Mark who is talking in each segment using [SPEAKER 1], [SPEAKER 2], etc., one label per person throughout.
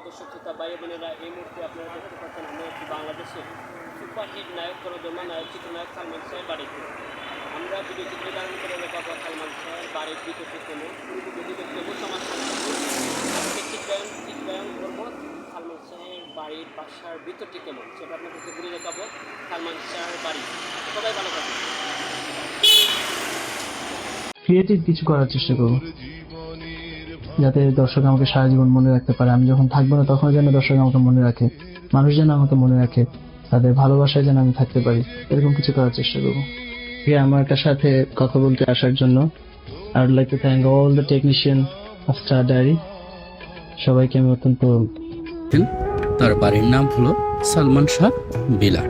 [SPEAKER 1] প্রিয় দর্শক ভাই বোনেরা এই মুহূর্তে আপনারা দেখতে পাচ্ছেন, আমরা একটি বাংলাদেশের সুপারহিট নায়ক করদমা নায়ক, চিত্রনায়ক সালমান শাহের বাড়িতে আমরা ভিডিও চিত্র ধারণ করে দেখাবো সালমান শাহের বাড়ির যদি দেখতে দেবো সমাজ আজকে চিত্রায়ন চিত্রায়ন করব সালমান শাহের বাড়ির বাসার ভিতরটি কেমন? সেটা আপনাদেরকে ঘুরে দেখাবো সালমান শাহের বাড়ি। সবাই ভালো থাকবে
[SPEAKER 2] ক্রিয়েটিভ কিছু করার চেষ্টা করব যাতে দর্শক আমাকে সারা জীবন মনে রাখতে পারে। আমি যখন থাকব না, তখন যেন দর্শক আমাকে মনে রাখে। মানুষ যেন আমাকে মনে রাখে। তাদের ভালোবাসায় যেন আমি থাকতে পারি। এরকম কিছু করার চেষ্টা করব। ঠিক আমার সাথে কথা বলতে আসার জন্য I would like to thank all the technician of Star Diary সবাইকে আমি অত্যন্ত
[SPEAKER 3] তার বাড়ির নাম হলো সালমান শাহ বিলার।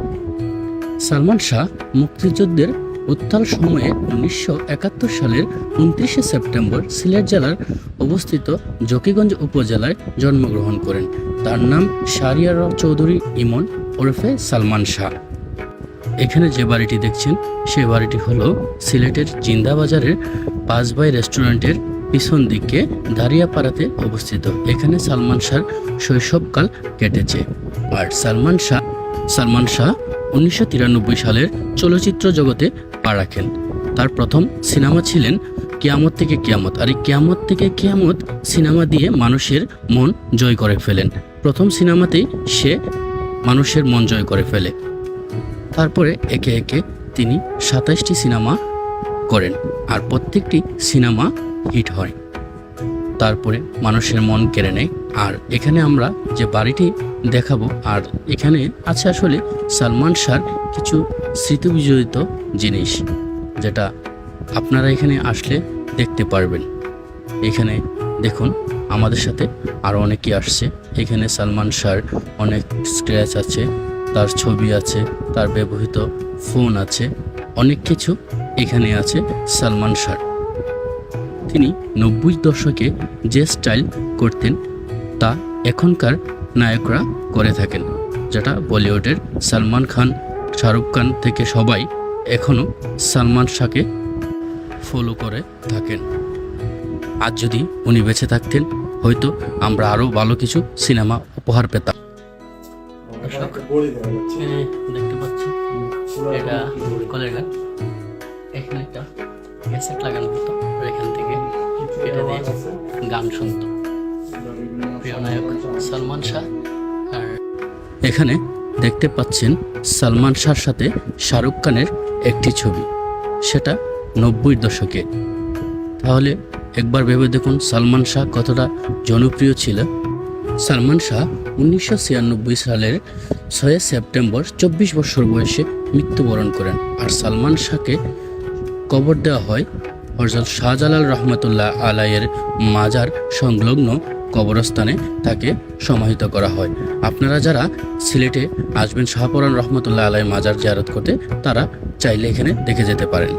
[SPEAKER 3] সালমান শাহ মুক্তিযুদ্ধের উত্তাল সময়ে উনিশশো একাত্তর সালের উনত্রিশে সেপ্টেম্বর সিলেট জেলার অবস্থিত জকিগঞ্জ উপজেলায় জন্মগ্রহণ করেন। তার নাম শারিয়ার চৌধুরী, ইমন ওরফে সালমান শাহ। এখানে যে বাড়িটি দেখছেন, সে বাড়িটি হলো সিলেটের জিন্দাবাজারের পাঁচবাই রেস্টুরেন্টের পিছন দিকে দাঁড়িয়াপাড়াতে অবস্থিত। এখানে সালমান শাহর শৈশবকাল কেটেছে। আর সালমান শাহ সালমান শাহ উনিশশো তিরানব্বই সালের চলচ্চিত্র জগতে পা রাখেন। তার প্রথম সিনেমা ছিলেন কিয়ামত থেকে কিয়ামত। আর এই কিয়ামত থেকে কিয়ামত সিনেমা দিয়ে মানুষের মন জয় করে ফেলেন। প্রথম সিনেমাতেই সে মানুষের মন জয় করে ফেলে। তারপরে একে একে তিনি সাতাশটি সিনেমা করেন। আর প্রত্যেকটি সিনেমা হিট হয়। তারপরে মানুষের মন কেড়ে নেয়। আর এখানে আমরা যে বাড়িটি দেখাবো, আর এখানে আছে আসলে সালমান শাহর কিছু স্মৃতিবিজড়িত জিনিস, যেটা আপনারা এখানে আসলে দেখতে পারবেন। এখানে দেখুন, আমাদের সাথে আরও অনেকে আসছে। এখানে সালমান শাহর অনেক স্ক্র্যাচ আছে, তার ছবি আছে, তার ব্যবহৃত ফোন আছে, অনেক কিছু এখানে আছে সালমান শাহ তিনি নব্বই দশকে যে স্টাইল করতেন, তা এখনকার নায়করা করে থাকেন, যেটা বলিউডের সালমান খান, শাহরুখ খান থেকে সবাই এখনও সালমান শাহকে ফলো করে থাকেন। আজ যদি উনি বেঁচে থাকতেন, হয়তো আমরা আরও ভালো কিছু সিনেমা উপহার পেতাম। দেখতে পাচ্ছি, এটা কলের গান। এখানে একটা ক্যাসেট লাগানো হতো এটা গান শুনতো। প্রিয় নায়ক সালমান শাহ আর এখানে দেখতে পাচ্ছেন সালমান শাহর সাথে শাহরুখ খানের একটি ছবি। সেটা নব্বই দশকে। তাহলে একবার ভেবে দেখুন সালমান শাহ কতটা জনপ্রিয় ছিল। সালমান শাহ উনিশশো ছিয়ানব্বই সালের ছয় সেপ্টেম্বর চব্বিশ বছর বয়সে মৃত্যুবরণ করেন। আর সালমান শাহকে কবর দেওয়া হয় হরজত শাহজালাল রহমতুল্লাহ আলাইয়ের মাজার সংলগ্ন কবরস্থানে তাকে সমাহিত করা হয়। আপনারা যারা সিলেটে আসবেন শাহপরান রহমতুল্লাহ আলাই মাজার জিয়ারত করতে, তারা চাইলে এখানে দেখে যেতে পারেন।